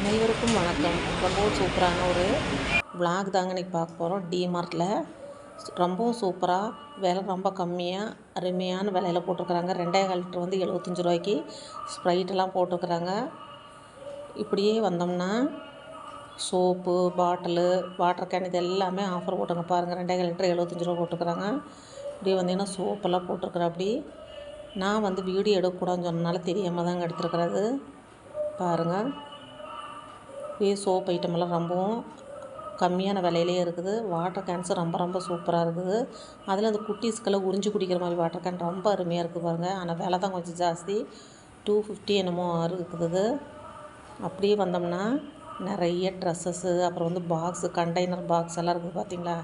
அனைவருக்கும் வணக்கம். ரொம்பவும் சூப்பரான ஒரு vlog தாங்க இன்றைக்கி பார்க்க போகிறோம் டிமார்ட்டில் ரொம்பவும் சூப்பராக விலை ரொம்ப கம்மியாக அருமையான விலையில் போட்டிருக்கிறாங்க. ரெண்டே கால் லிட்டர் வந்து எழுபத்தஞ்சி ரூபாய்க்கு ஸ்ப்ரைட்டெல்லாம் போட்டிருக்குறாங்க. இப்படியே வந்தோம்னா சோப்பு பாட்டிலு வாட்டர் கேன் இது எல்லாமே ஆஃபர் போட்டுங்க பாருங்கள் ரெண்டே கால் லிட்டர் எழுபத்தஞ்சி ரூபா போட்டிருக்குறாங்க. இப்படியே வந்தீங்கன்னா சோப்பெல்லாம் போட்டிருக்குறேன் அப்படி. நான் வந்து வீடியோ எடுக்கக்கூடாதுன்னு சொன்னனால தெரியாமல் தாங்க எடுத்துருக்கிறது. பாருங்கள் ஃபேஸ் சோப் ஐட்டமெல்லாம் ரொம்பவும் கம்மியான விலையிலே இருக்குது. வாட்டர் கேன்ஸும் ரொம்ப ரொம்ப சூப்பராக இருக்குது. அதில் அந்த குட்டீஸ்க்கெல்லாம் உறிஞ்சி குடிக்கிற மாதிரி வாட்டர் கேன் ரொம்ப அருமையாக இருக்குது பாருங்கள் ஆனால் விலை தான் கொஞ்சம் ஜாஸ்தி. டூ ஃபிஃப்டி என்னமோ இருக்குது. இது. அப்படியே வந்தோம்னா நிறைய ட்ரெஸ்ஸஸ்ஸு அப்புறம் வந்து பாக்ஸு கண்டெய்னர் பாக்ஸ் எல்லாம் இருக்குது பார்த்தீங்களா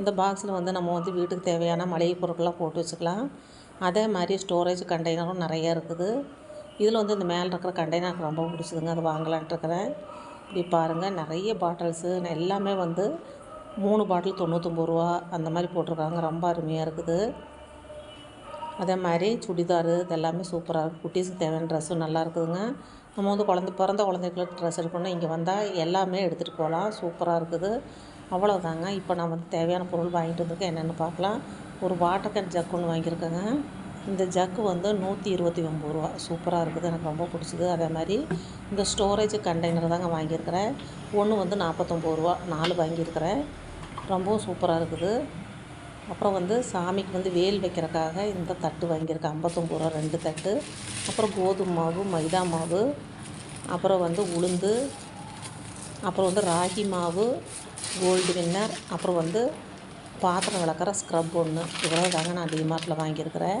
இந்த பாக்ஸில் வந்து நம்ம வந்து வீட்டுக்கு தேவையான மளிகை பொருட்கள்லாம் போட்டு வச்சுக்கலாம். அதே மாதிரி ஸ்டோரேஜ் கண்டெய்னரும் நிறைய இருக்குது. இதில் வந்து இந்த மேலே இருக்கிற கண்டெய்னர் எனக்கு ரொம்ப பிடிச்சதுங்க. அதை வாங்கலான்ட்டு இருக்கிறேன். இப்படி பாருங்கள் நிறைய பாட்டில்ஸு எல்லாமே வந்து மூணு பாட்டில் தொண்ணூத்தொம்பது ரூபா அந்த மாதிரி போட்டிருக்காங்க. ரொம்ப அருமையாக இருக்குது. அதே மாதிரி சுடிதாரு இதெல்லாமே சூப்பராக இருக்குது குட்டீஸுக்கு தேவையான ட்ரெஸ்ஸும் நல்லா இருக்குதுங்க. நம்ம வந்து குழந்த பிறந்த குழந்தைகளுக்கு ட்ரெஸ் எடுக்கணும்னா இங்கே வந்தால் எல்லாமே எடுத்துகிட்டு போகலாம். சூப்பராக இருக்குது. அவ்வளோதாங்க இப்போ நான் வந்து தேவையான பொருள் வாங்கிட்டு வந்திருக்கேன். என்னென்னு பார்க்கலாம். ஒரு வாட்டர் கட் ஜக் ஒன்று வாங்கியிருக்கேங்க. இந்த ஜக்கு வந்து நூற்றி இருபத்தி ஒம்பது ரூபா. சூப்பராக இருக்குது. எனக்கு ரொம்ப பிடிச்சது. அதே மாதிரி இந்த ஸ்டோரேஜ் கண்டெய்னர் தாங்க வாங்கியிருக்கிறேன். ஒன்று வந்து நாற்பத்தொம்பது ரூபா. நாலு வாங்கியிருக்கிறேன். ரொம்பவும் சூப்பராக இருக்குது. அப்புறம் வந்து சாமிக்கு வந்து வேல் வைக்கிறக்காக இந்த தட்டு வாங்கியிருக்கேன். ஐம்பத்தொம்பது ரூபா ரெண்டு தட்டு. அப்புறம் கோதுமை மாவு மைதா மாவு அப்புறம் வந்து உளுந்து அப்புறம் வந்து ராகி மாவு கோல்டு வின்னர் அப்புறம் வந்து பாத்திரம் விளக்குற ஸ்க்ரப் ஒன்று இவ்வளோ தாங்க நான் டிமார்ட்டில் வாங்கியிருக்கிறேன்.